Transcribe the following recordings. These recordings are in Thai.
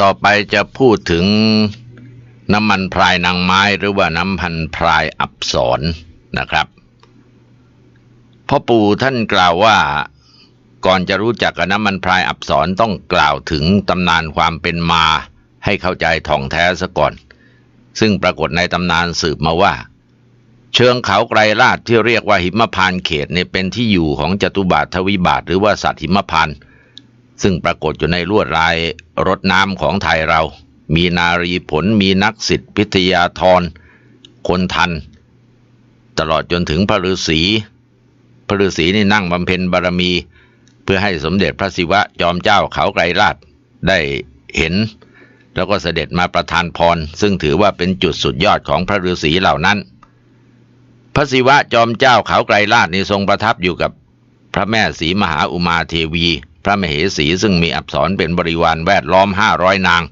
ต่อไปจะพูดถึงน้ำมันพรายนางไม้หรือว่าน้ำพันพรายอับสรนะครับพ่อปู่ท่านกล่าวว่าก่อนจะรู้จักกับน้ำมันพรายอับสรต้องกล่าวถึงตำนานความเป็นมาให้เข้าใจท่องแท้ซะก่อน ซึ่งปรากฏในตำนานสืบมาว่า เชิงเขาไกรลาดที่เรียกว่าหิมพานเขตเนี่ยเป็นที่อยู่ของจตุบาททวิบาทหรือว่าสัตว์หิมพานต์ ซึ่งปรากฏอยู่ในลวดลายรถน้ำของไทยเรา มีนารีผลมีนักสิทธิพิทยาธรคนทัน ตลอดจนถึงพระฤาษีพระฤาษีนี่นั่งบำเพ็ญบารมี เพื่อให้สมเด็จพระศิวะจอมเจ้าเขาไกรลาดได้เห็น แล้วก็เสด็จมาประทานพร ซึ่งถือว่าเป็นจุดสุดยอดของพระฤาษีเหล่านั้น พระศิวะจอมเจ้าเขาไกรลาดนี่ทรงประทับอยู่กับพระแม่ศรีมหาอุมาเทวี พระมเหสีซึ่งมีอักษรเป็นบริวารแวดล้อมห้าร้อยนาง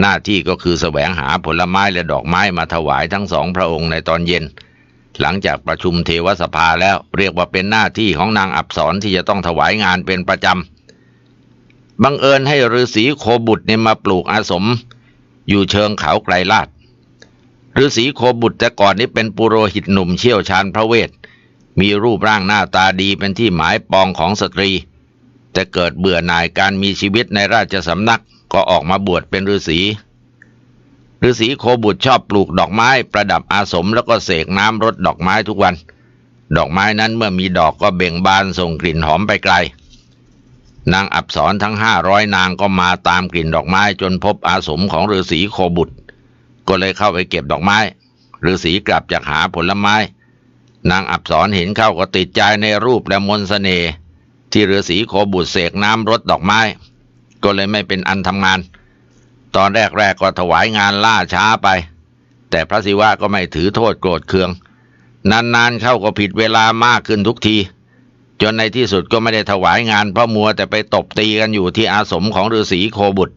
หน้าที่ก็คือแสวงหาผลไม้และดอกไม้มาถวายทั้งสองพระองค์ในตอนเย็น หลังจากประชุมเทวสภาแล้วเรียกว่าเป็นหน้าที่ของนางอับสรที่จะต้องถวายงานเป็นประจำบังเอิญให้ฤาษีโคบุตรเนี่ยมาปลูกอาสม อยู่เชิงเขาไกรลาดฤาษีโคบุตรแต่ก่อนนี้เป็นปุโรหิตหนุ่มเชี่ยวชาญพระเวทมีรูปร่างหน้าตาดีเป็นที่หมายปองของสตรี แต่เกิดเบื่อหน่ายการมีชีวิตในราชสำนักก็ออกมาบวชเป็นฤาษีฤาษีโคบุตรชอบปลูกดอกไม้ประดับอาสมแล้วก็เสกน้ำรดดอกไม้ทุกวัน ดอกไม้นั้นเมื่อมีดอกก็เบ่งบานส่งกลิ่นหอมไปไกล นางอับสรทั้งห้าร้อยนางก็มาตามกลิ่นดอกไม้จนพบอาสมของฤาษีโคบุตร ก็เลยเข้าไปเก็บดอกไม้ฤาษีกลับจากหาผลไม้ นางอับสรเห็นเข้าก็ติดใจในรูปและมนต์เสน่ห์ ที่ฤาษีโคบุตรเสกน้ำรดดอกไม้ ก็เลยไม่เป็นอันทำงาน ตอนแรกๆก็ถวายงานล่าช้าไป แต่พระศิวะก็ไม่ถือโทษโกรธเคือง นานๆเข้าก็ผิดเวลามากขึ้นทุกที จนในที่สุดก็ไม่ได้ถวายงานเพราะมัวแต่ไปตบตีกันอยู่ที่อาสมของฤาษีโคบุตร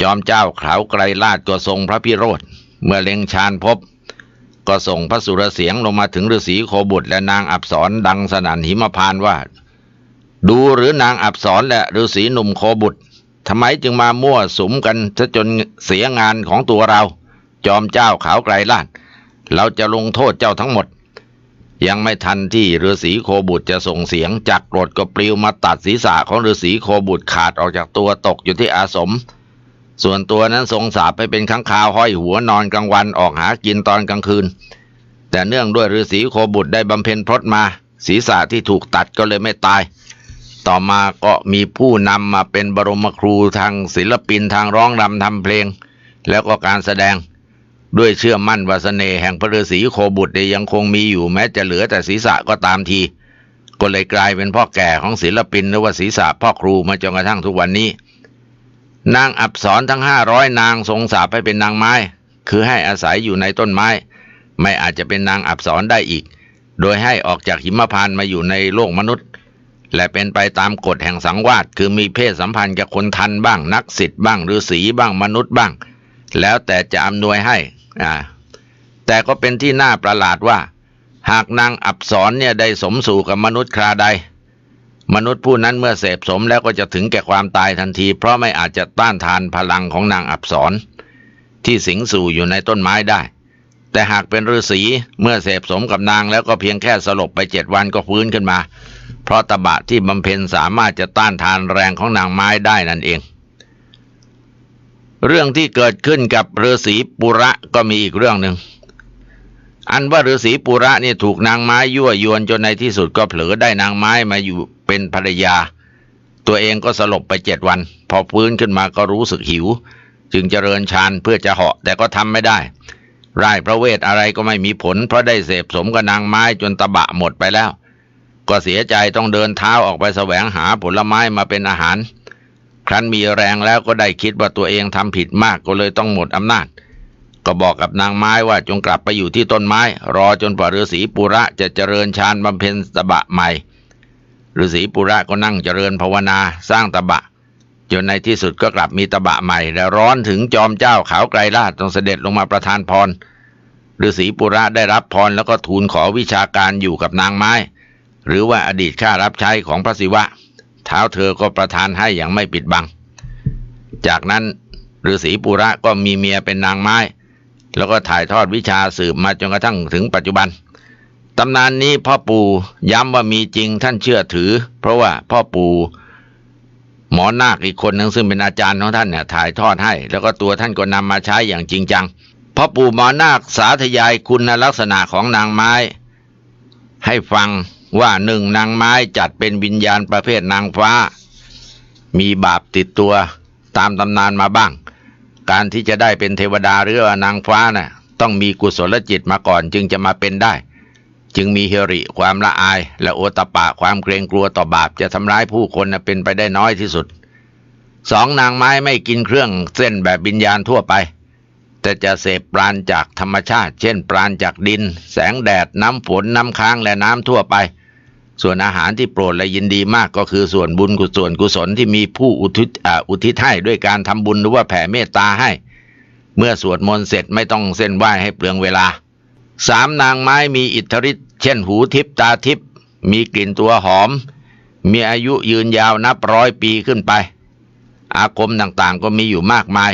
จอมเจ้าขาวไกรลาดก็ทรงพระพิโรธเมื่อเล็งชานพบก็ส่งพระสุรเสียงลงมาถึงฤาษีโคบุตรและนางอับสรดังสนั่นหิมพานว่า ดูหรือนางอับสรและฤาษีหนุ่มโคบุตรทำไมจึงมามั่วสุมกันซะจนเสียงานของตัวเรา จอมเจ้าขาวไกรลาดเราจะลงโทษเจ้าทั้งหมด ยังไม่ทันที่ฤาษีโคบุตรจะส่งเสียงจากกรดก็ปลิวมาตัดศีรษะของฤาษีโคบุตรขาดออกจากตัวตกอยู่ที่อาสม ส่วนตัวนั้นทรงสาปให้เป็นข้างคาวห้อยหัวนอนกลางวันออกหากินตอนกลางคืน แต่เนื่องด้วยฤาษีโคบุตรได้บำเพ็ญพรตมา ศีรษะที่ถูกตัดก็เลยไม่ตาย ต่อมาก็มีผู้นำมาเป็นบรมครูทางศิลปินทางร้องรำทำเพลง แล้วก็การแสดง ด้วยเชื่อมั่นว่าเนแห่งพระฤาษีโคบุตรยังคงมีอยู่แม้จะเหลือแต่ศีรษะก็ตามที ก็เลยกลายเป็นพ่อแก่ของศิลปินหรือว่าศีรษะพ่อครูมาจนกระทั่งทุกวันนี้ นางอับสรทั้งห้าร้อยนางทรงสาปให้เป็นนางไม้ คือให้อาศัยอยู่ในต้นไม้ ไม่อาจจะเป็นนางอับสรได้อีก โดยให้ออกจากหิมพานมาอยู่ในโลกมนุษย์ และเป็นไปตามกฎแห่งสังวาสคือมีเพศสัมพันธ์กับคนทันบ้าง นักสิทธิ์บ้างฤาษีบ้างมนุษย์บ้าง แล้วแต่จะอำนวยให้อ่าแต่ก็เป็นที่น่าประหลาดว่า หากนางอับสรเนี่ยได้สมสู่กับมนุษย์คราใด มนุษย์ผู้นั้นเมื่อเสพสมแล้วก็จะถึงแก่ความตายทันที เพราะไม่อาจจะต้านทานพลังของนางอับสรที่สิงสู่อยู่ในต้นไม้ได้ แต่หากเป็นฤาษีเมื่อเสพสมกับนางแล้วก็เพียงแค่สลบไปเจ็ดวันก็ฟื้นขึ้นมา เพราะตะบะที่บำเพ็ญสามารถจะต้านทานแรงของนางไม้ได้นั่นเอง เรื่องที่เกิดขึ้นกับฤาษีปุระก็มีอีกเรื่องหนึ่งอันว่าฤาษีปุระนี่ถูกนางไม้ยั่วยวนจนในที่สุดก็เผลอได้นางไม้มาอยู่เป็นภรรยา ตัวเองก็สลบไปเจ็ดวัน พอฟื้นขึ้นมาก็รู้สึกหิว จึงเจริญฌานเพื่อจะเหาะแต่ก็ทำไม่ได้ร่ายพระเวทอะไรก็ไม่มีผล เพราะได้เสพสมกับนางไม้จนตะบะหมดไปแล้ว ก็เสียใจต้องเดินเท้าออกไปแสวงหาผลไม้มาเป็นอาหาร ครั้นมีแรงแล้วก็ได้คิดว่าตัวเองทำผิดมากก็เลยต้องหมดอำนาจ ก็บอกกับนางไม้ว่าจงกลับไปอยู่ที่ต้นไม้ รอจนกว่าฤาษีปุระจะเจริญฌานบำเพ็ญตบะใหม่ฤาษีปุระก็นั่งเจริญภาวนาสร้างตบะจนในที่สุดก็กลับมีตบะใหม่ และร้อนถึงจอมเจ้าขาวไกรลาดต้องเสด็จลงมาประทานพรฤาษีปุระได้รับพรแล้วก็ทูลขอวิชาการอยู่กับนางไม้ หรือว่าอดีตข้ารับใช้ของพระศิวะ เท้าเธอก็ประทานให้อย่างไม่ปิดบัง จากนั้นฤาษีปุระก็มีเมียเป็นนางไม้ แล้วก็ถ่ายทอดวิชาสืบมาจนกระทั่งถึงปัจจุบันตำนานนี้พ่อปู่ย้ำว่ามีจริงท่านเชื่อถือ เพราะว่าพ่อปู่หมอนาคอีกคนหนึ่งซึ่งเป็นอาจารย์ของท่านเนี่ยถ่ายทอดให้ แล้วก็ตัวท่านก็นำมาใช้อย่างจริงจังพ่อปู่หมอนาคสาธยายคุณลักษณะของนางไม้ ให้ฟัง ว่าหนึ่งนางไม้จัดเป็นวิญญาณประเภทนางฟ้า มีบาปติดตัวตามตำนานมาบ้าง การที่จะได้เป็นเทวดาหรือนางฟ้าน่ะต้องมีกุศลจิตมาก่อนจึงจะมาเป็นได้ จึงมีเฮริความละอาย และโอตปะความเกรงกลัวต่อบาปจะทำร้ายผู้คนนะเป็นไปได้น้อยที่สุดสองนางไม้ไม่กินเครื่องเส้นแบบวิญญาณทั่วไป แต่จะเสพปราณจากธรรมชาติ เช่น ปราณจากดิน แสงแดดน้ำฝนน้ำค้างและน้ำทั่วไป ส่วนอาหารที่โปรดและยินดีมากก็คือส่วนบุญกุศลกุศลที่มีผู้อุทิศอุทิศให้ด้วยการทำบุญหรือว่าแผ่เมตตาให้ เมื่อสวดมนต์เสร็จไม่ต้องเส้นไหว้ให้เปลืองเวลาสามนางไม้มีอิทธิฤทธิ์เช่นหูทิพตาทิพมีกลิ่นตัวหอม มีอายุยืนยาวนับร้อยปีขึ้นไป อาคมต่างๆก็มีอยู่มากมาย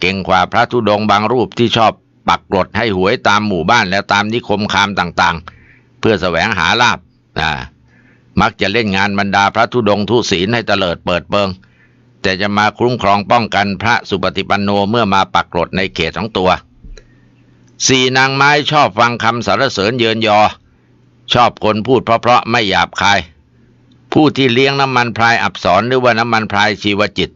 เก่งกว่าพระธุดงค์บางรูปที่ชอบปักกรดให้หวยตามหมู่บ้านและตามนิคมคามต่างๆ เพื่อแสวงหาลาบอ่ามักจะเล่นงานบรรดาพระธุดงค์ทุศีลให้เตลิดเปิดเปิง แต่จะมาคุ้มครองป้องกันพระสุปฏิปันโนเมื่อมาปักกรดในเขตของตัวสี่นางไม้ชอบฟังคำสรรเสริญเยินยอ ชอบคนพูดเพราะๆไม่หยาบคาย ผู้ที่เลี้ยงน้ำมันพรายอับสรหรือว่าน้ำมันพรายชีวจิต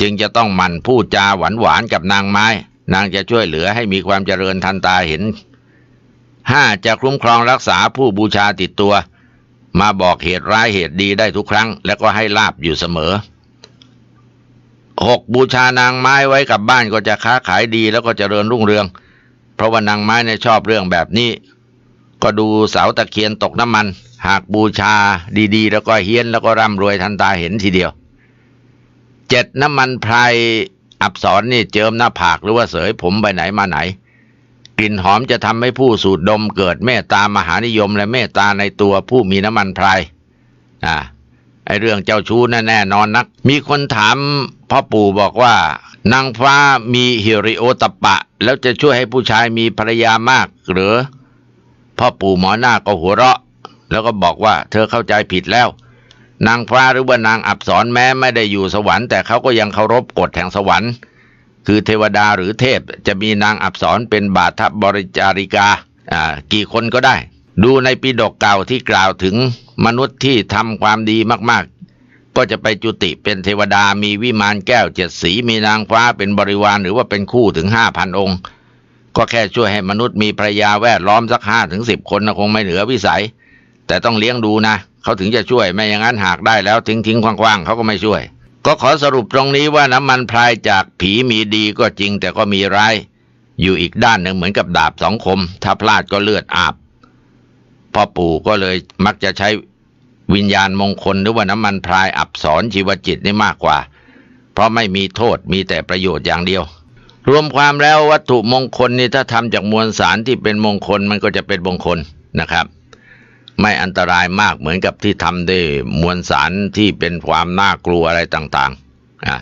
จึงจะต้องมันพูดจาหวานหวานๆกับนางไม้ นางจะช่วยเหลือให้มีความเจริญทันตาเห็นห้าจะคุ้มครองรักษาผู้บูชาติดตัว มาบอกเหตุร้ายเหตุดีได้ทุกครั้ง แล้วก็ให้ลาบอยู่เสมอหกบูชานางไม้ไว้กับบ้านก็จะค้าขายดีแล้วก็เจริญรุ่งเรือง เพราะว่านางไม้เนี่ยชอบเรื่องแบบนี้ ก็ดูเสาตะเคียนตกน้ำมัน หากบูชาดีๆ แล้วก็เฮี้ยนแล้วก็ร่ำรวยทันตาเห็นทีเดียว เจ็ดน้ำมันพรายอับสรนี่เจิมหน้าผากหรือว่าเสยผมไปไหนมาไหน กลิ่นหอมจะทำให้ผู้สูดดมเกิดเมตตามหานิยมและเมตตาในตัวผู้มีน้ำมันพรายอ่าไอเรื่องเจ้าชู้น่ะแน่นอนนัก มีคนถามพ่อปู่บอกว่านางฟ้ามีฮิริโอตปะ แล้วจะช่วยให้ผู้ชายมีภรรยามากหรือ พ่อปู่หมอหน้าก็หัวเราะ แล้วก็บอกว่าเธอเข้าใจผิดแล้ว นางฟ้าหรือว่านางอับสรแม้ไม่ได้อยู่สวรรค์แต่เขาก็ยังเคารพกฎแห่งสวรรค์ คือเทวดาหรือเทพจะมีนางอับสรเป็นบาทบริจาริกาอ่ากี่คนก็ได้ ดูในปีดกเก่าที่กล่าวถึงมนุษย์ที่ทำความดีมากๆ ก็จะไปจุติเป็นเทวดามีวิมานแก้วเจ็ดสีมีนางฟ้าเป็นบริวารหรือว่าเป็นคู่ถึงห้าพันองค์ ก็แค่ช่วยให้มนุษย์มีภรรยาแวดล้อมสักห้าถึงสิบคนนะคงไม่เหนือวิสัย แต่ต้องเลี้ยงดูนะ เขาถึงจะช่วยไม่อย่างนั้นหากได้แล้วทิ้งทิ้งคว่างๆเขาก็ไม่ช่วย ก็ขอสรุปตรงนี้ว่าน้ำมันพรายจากผีมีดีก็จริงแต่ก็มีร้าย อยู่อีกด้านหนึ่งเหมือนกับดาบสองคม ถ้าพลาดก็เลือดอาบพ่อปู่ก็เลยมักจะใช้วิญญาณมงคลหรือว่าน้ำมันพรายอับสอนชีวจิตนี่มากกว่า เพราะไม่มีโทษมีแต่ประโยชน์อย่างเดียว รวมความแล้ววัตถุมงคลนี่ถ้าทำจากมวลสารที่เป็นมงคลมันก็จะเป็นมงคลนะครับ ไม่อันตรายมากเหมือนกับที่ทำด้วยมวลสารที่เป็นความน่ากลัวอะไรต่างๆอ่า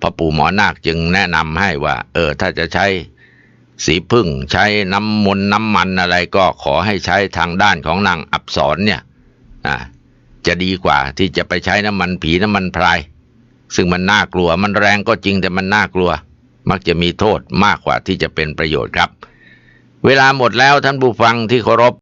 พระปู่หมอนาคจึงแนะนำให้ว่า เออ ถ้าจะใช้สีพึ่งใช้น้ำมนต์น้ำมันอะไรก็ขอให้ใช้ทางด้านของนางอับสรเนี่ยอ่าจะดีกว่าที่จะไปใช้น้ำมันผีน้ำมันพราย ซึ่งมันน่ากลัว มันแรงก็จริงแต่มันน่ากลัว มักจะมีโทษมากกว่าที่จะเป็นประโยชน์ครับ เวลาหมดแล้วท่านผู้ฟังที่เคารพ